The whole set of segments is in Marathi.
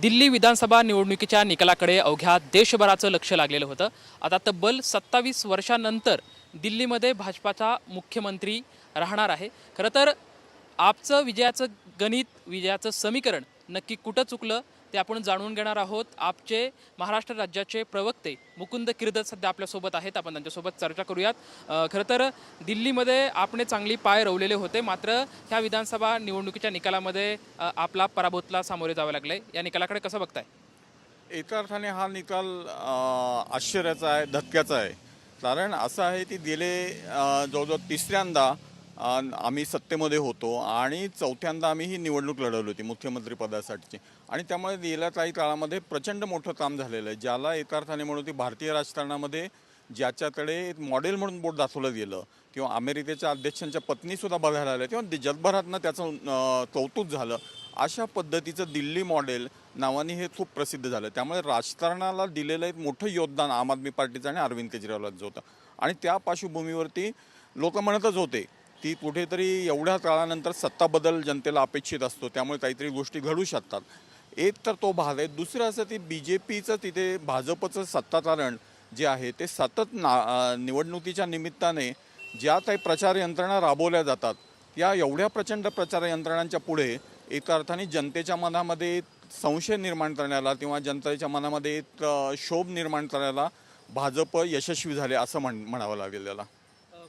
दिल्ली विधानसभा निवडणुकीच्या निकालाकडे अवघ्या देशभराचं लक्ष लागलेलं होतं. आता तब्बल सत्तावीस वर्षानंतर दिल्लीमध्ये भाजपाचा मुख्यमंत्री राहणार आहे. खरं तर आपचं विजयाचं गणित विजयाचं समीकरण नक्की कुठं चुकलं ते आपण जाणून घेणार आहोत. आपचे महाराष्ट्र राज्याचे प्रवक्ते मुकुंद किर्दत सध्या आपल्यासोबत आहेत. आपण त्यांच्यासोबत चर्चा करूयात. खरं तर दिल्लीमध्ये आपणे चांगली पाय रोवलेले होते. मात्र ह्या विधानसभा निवडणुकीच्या निकालामध्ये आपला पराभूतला सामोरे जावं लागले. या निकालाकडे कसं बघताय? एका अर्थाने हा निकाल आश्चर्याचा आहे धक्क्याचा आहे. कारण असं आहे की गेले जवळजवळ तिसऱ्यांदा आम्ही सत्तेमध्ये होतो आणि चौथ्यांदा आम्ही ही निवडणूक लढवली होती मुख्यमंत्रीपदासाठीची आणि त्यामुळे गेल्या काही काळामध्ये प्रचंड मोठं काम झालेलं आहे. ज्याला एका अर्थाने म्हणून ती भारतीय राजकारणामध्ये ज्याच्याकडे मॉडेल म्हणून बोट दाखवलं गेलं किंवा अमेरिकेच्या अध्यक्षांच्या पत्नीसुद्धा बघायला आल्या किंवा जगभरातनं त्याचं कौतुक झालं अशा पद्धतीचं दिल्ली मॉडेल नावाने हे खूप प्रसिद्ध झालं. त्यामुळे राजकारणाला दिलेलं एक मोठं योगदान आम आदमी पार्टीचं आणि अरविंद केजरीवालांचं होतं. आणि त्या पार्श्वभूमीवरती लोक म्हणतच होते ती कुठेतरी एवढ्या काळानंतर सत्ता बदल जनतेला अपेक्षित असतो त्यामुळे काहीतरी गोष्टी घडू शकतात. एक तर तो भाग आहे. दुसरं असं ती बी जे पीचं तिथे भाजपचं सत्ताकारण जे आहे ते सतत ना निवडणुकीच्या निमित्ताने ज्या काही प्रचार यंत्रणा राबवल्या जातात या एवढ्या प्रचंड प्रचार यंत्रणांच्या पुढे एका अर्थाने जनतेच्या मनामध्ये संशय निर्माण करण्याला किंवा जनतेच्या मनामध्ये एक शोभ निर्माण करायला भाजप यशस्वी झाले असं म्हण म्हणावं लागेल त्याला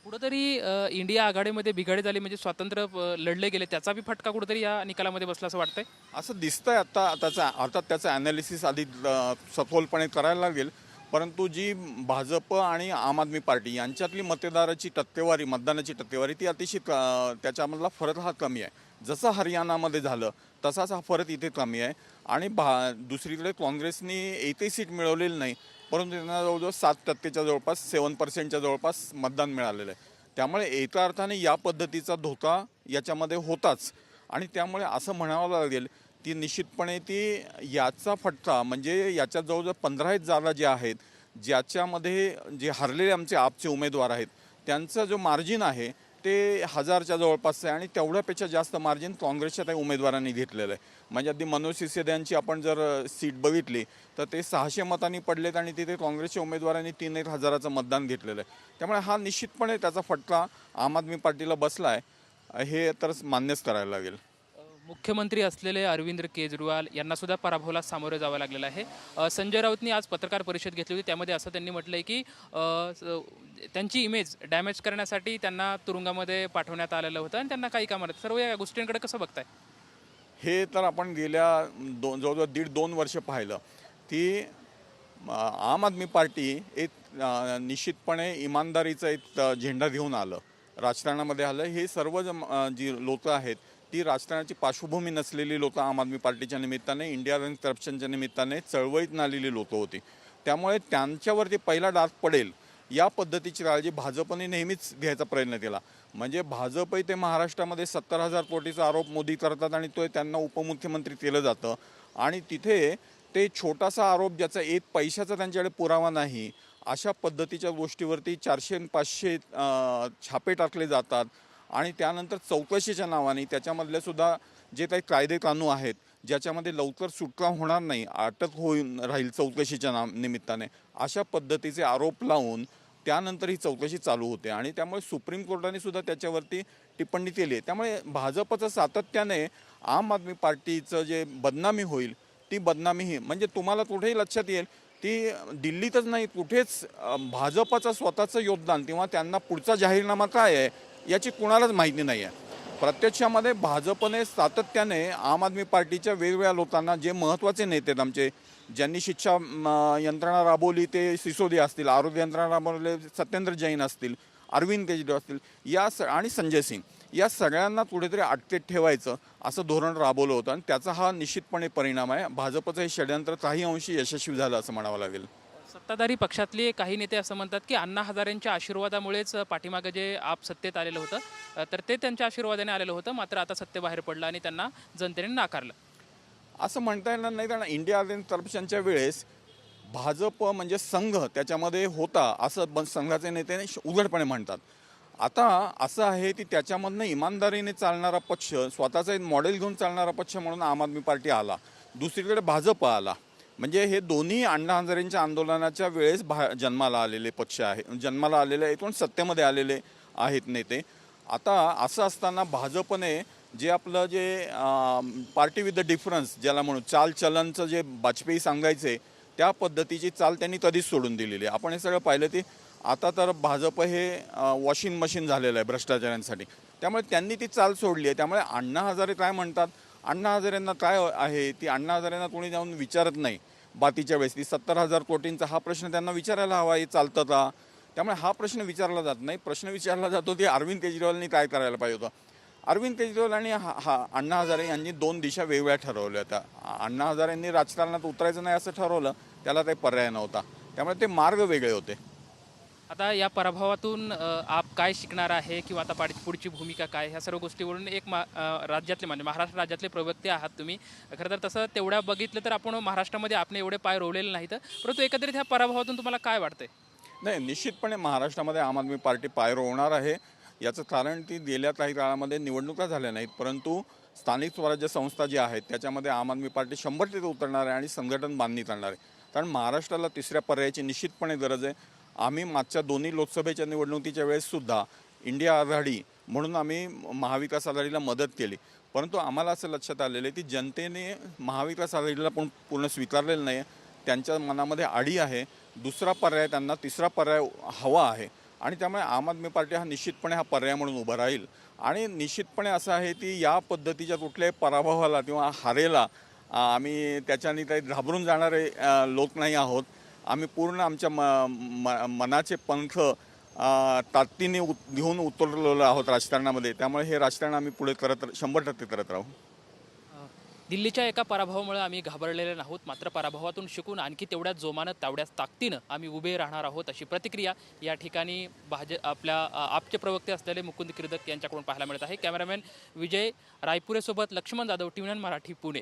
कुठंतरी अ, इंडिया आघाडीमध्ये बिघाडी झाली म्हणजे स्वातंत्र्य अ, लढले गेले त्याचा बी फटका कुठंतरी या निकालामध्ये बसला असं वाटतंय? असं दिसतंय आता त्याचा अर्थात त्याचं ॲनालिसिस आधी अ, सखोलपणे करायला लागेल. परंतु जी भाजप आणि आम आदमी पार्टी यांच्यातली मतदाराची टक्केवारी मतदानाची टक्केवारी ती अतिशय क- त्याच्यामधला फरक हा कमी आहे. जसं हरियाणामध्ये झालं तसाच हा फरक इथे कमी आहे. आणि भा दुसरीकडे काँग्रेसनी एकही सीट मिळवलेली नाही परंतु त्यांना जवळजवळ सात टक्केच्या जवळपास सेवन पर्सेंटच्या जवळपास मतदान मिळालेलं आहे. त्यामुळे एका अर्थाने या पद्धतीचा धोका याच्यामध्ये होताच. आणि त्यामुळे असं म्हणावं लागेल ती निश्चितपणे ती याचा फटका म्हणजे याच्या जवळजवळ पंधरा एक जागा ज्या आहेत ज्याच्यामध्ये जे हरलेले आमचे आपचे उमेदवार आहेत त्यांचा जो मार्जिन आहे ते हजारच्या जवळपास आहे आणि तेवढ्यापेक्षा जास्त मार्जिन काँग्रेसच्या त्या उमेदवारांनी घेतलेलं आहे. म्हणजे अगदी मनोज सिसोदिया यांची आपण जर सीट बघितली तर ते सहाशे मतांनी पडलेत आणि तिथे काँग्रेसच्या उमेदवारांनी तीन एक हजाराचं मतदान घेतलेलं आहे. त्यामुळे हा निश्चितपणे त्याचा फटका आम आदमी पार्टीला बसला आहे हे तर मान्यच करायला लागेल. मुख्यमंत्री असलेले अरविंद केजरीवाल यांना सुद्धा पराभवाला सामोरे जावं लागलेलं आहे. अ, संजय राऊतनी आज पत्रकार परिषद घेतली होती. त्यामध्ये असं त्यांनी म्हटलंय की अ, स- त्यांची इमेज डॅमेज करण्यासाठी त्यांना तुरुंगामध्ये पाठवण्यात आलेलं होतं आणि त्यांना काही कामात सर्व या गोष्टींकडे कसं बघताय? हे तर आपण गेल्या दोन जवळजवळ दीड दोन वर्ष पाहिलं. ती आम आदमी पार्टी एक निश्चितपणे इमानदारीचा एक झेंडा घेऊन आलं. राजकारणामध्ये आलं. हे सर्व ज- अं, जी लोकं आहेत ती राजकारणाची पार्श्वभूमी नसलेली लोकं आम आदमी पार्टीच्या निमित्ताने इंडिया रन करप्शनच्या निमित्ताने चळवळीत आलेली लोकं होती. त्यामुळे त्यांच्यावरती पहिला डाग पडेल या पद्धतीची काळजी भाजपने नेहमीच घ्यायचा प्रयत्न केला. म्हणजे भाजपही ते महाराष्ट्रामध्ये सत्तर हजार कोटीचा आरोप मोदी करतात आणि तो त्यांना उपमुख्यमंत्री केलं जातं. आणि तिथे ते छोटासा आरोप ज्याचा एक पैशाचा त्यांच्याकडे पुरावा नाही अशा पद्धतीच्या गोष्टीवरती चारशे पाचशे छापे टाकले जातात. आणि त्यानंतर चौकशीच्या नावाने त्याच्यामधले सुद्धा जे काही कायदे कानून आहेत ज्याच्यामध्ये लवकर सुटका होणार नाही अटक होऊन राहील चौकशीच्या नाम निमित्ताने अशा पद्धतीचे आरोप लावून त्यानंतर ही चौकशी चालू होते. आणि त्यामुळे सुप्रीम कोर्टाने सुद्धा त्याच्यावरती टिप्पणी केली आहे. त्यामुळे भाजपचं सातत्याने आम आदमी पार्टीचं जे बदनामी होईल ती बदनामी ही म्हणजे तुम्हाला कुठेही लक्षात येईल ती दिल्लीतच नाही कुठेच भाजपाचं स्वतःचं योगदान किंवा त्यांना पुढचा जाहीरनामा काय आहे याची कुणालाच माहिती नाही आहे प्रत्यक्षामध्ये भाजपने सातत्याने आम आदमी पार्टीच्या वेगवेगळ्या लोकांना जे महत्त्वाचे नेते आहेत आमचे ज्यांनी शिक्षा यंत्रणा राबवली ते सिसोदिया असतील आरोग्य यंत्रणा राबवले सत्येंद्र जैन असतील अरविंद केजरीवाल असतील या स आणि संजय सिंग या सगळ्यांना कुठेतरी अटकेत ठेवायचं असं धोरण राबवलं होतं आणि त्याचा हा निश्चितपणे परिणाम आहे. भाजपचं हे षडयंत्र काही अंशी यशस्वी झालं असं म्हणावं लागेल. सत्ताधारी पक्षातले काही नेते असं म्हणतात की अण्णा हजारेंच्या आशीर्वादामुळेच पाठीमागे जे आप सत्तेत आलेलं होतं तर ते त्यांच्या आशीर्वादाने आलेलं होतं मात्र आता सत्तेबाहेर पडलं आणि त्यांना जनतेने नाकारलं. असं म्हणता येणार नाही कारण इंडिया आर्यन वेळेस भाजप म्हणजे संघ त्याच्यामध्ये होता असं संघाचे नेते श- उघडपणे म्हणतात. आता असं आहे की त्याच्यामधनं इमानदारीने चालणारा पक्ष स्वतःचा एक मॉडेल घेऊन चालणारा पक्ष म्हणून आम आदमी पार्टी आला दुसरीकडे भाजप आला. म्हणजे हे दोन्ही अण्णा हजारेंच्या आंदोलनाच्या वेळेस भा जन्माला आलेले पक्ष आहे. जन्माला आलेले एकूण पण सत्तेमध्ये आलेले आहेत नेते. आता असं असताना भाजपने जे आपलं जे पार्टी विथ द डिफरन्स ज्याला म्हणू चालचलनचं जे वाजपेयी सांगायचे त्या पद्धतीची चाल त्यांनी कधीच सोडून दिलेली आहे. आपण हे सगळं पाहिलं ती आता तर भाजप हे वॉशिंग मशीन झालेलं आहे भ्रष्टाचारांसाठी त्यामुळे त्यांनी ती चाल सोडली आहे. त्यामुळे अण्णा हजारे काय म्हणतात? अण्णा हजारेंना काय आहे ती अण्णा हजारेंना कोणी जाऊन विचारत नाही. बातीच्या वेळेस ती सत्तर हजार कोटींचा हा प्रश्न त्यांना विचारायला हवा हे चालतं का? त्यामुळे हा प्रश्न विचारला जात नाही. प्रश्न विचारला जातो की अरविंद केजरीवालनी काय करायला पाहिजे होतं? अरविंद केजरीवाल आणि हा हा अण्णा हजारे यांनी दोन दिशा वेगवेगळ्या ठरवल्या होत्या. अण्णा हजारेंनी राजकारणात उतरायचं नाही असं ठरवलं त्याला काही पर्याय नव्हता. त्यामुळे ते मार्ग वेगळे होते. आता या पराभवातून आप काय शिकणार आहे किंवा आता पाडी- पुढची भूमिका काय ह्या सर्व गोष्टीवरून एक मा राज्यातले म्हणजे महाराष्ट्र राज्यातले प्रवक्ते आहात तुम्ही. खरं तर तसं तेवढ्या बघितलं तर आपण महाराष्ट्रामध्ये आपण एवढे पाय रोवलेले नाहीत. परंतु एकत्रित ह्या पराभवातून तुम्हाला काय वाटतंय? नाही निश्चितपणे महाराष्ट्रामध्ये आम आदमी पार्टी पाय रोवणार आहे. याचं कारण ती गेल्या काही काळामध्ये निवडणुका झाल्या नाहीत. परंतु स्थानिक स्वराज्य संस्था जी आहेत त्याच्यामध्ये आम आदमी पार्टी शंभर टक्के उतरणार आहे आणि संघटन बांधणी करणार आहे. कारण महाराष्ट्राला तिसऱ्या पर्यायाची निश्चितपणे गरज आहे. आम्ही मागच्या दोन्ही लोकसभेच्या निवडणुकीच्या वेळेससुद्धा इंडिया आघाडी म्हणून आम्ही महाविकास आघाडीला मदत केली. परंतु आम्हाला असं लक्षात आलेलं आहे की जनतेने महाविकास आघाडीला पण पूर्ण स्वीकारलेलं नाही. त्यांच्या मनामध्ये आडी आहे. दुसरा पर्याय त्यांना तिसरा पर्याय हवा आहे. आणि त्यामुळे आम आदमी पार्टी हा निश्चितपणे हा पर्याय म्हणून उभा राहील. आणि निश्चितपणे असं आहे की या पद्धतीच्या कुठल्याही पराभवाला किंवा हारेला आम्ही त्याच्याने काही घाबरून जाणारे लोक नाही आहोत. आम्ही पूर्ण आमच्या म म- मनाचे पंख ताकदीने उत घेऊन उतरलेलो आहोत राजकारणामध्ये. त्यामुळे हे राजकारण आम्ही पुढे करत शंभर टक्के करत राहू. दिल्लीच्या एका पराभवामुळे आम्ही घाबरलेले नाहोत. मात्र पराभवातून शिकून आणखी तेवढ्याच जोमानं तेवढ्याच ताकदीनं आम्ही उभे राहणार आहोत अशी प्रतिक्रिया या ठिकाणी भाज आपल्या आपचे प्रवक्ते असलेले मुकुंद किर्दक यांच्याकडून पाहायला मिळत आहे. कॅमेरामॅन विजय रायपुरेसोबत लक्ष्मण जाधव टी मराठी पुणे.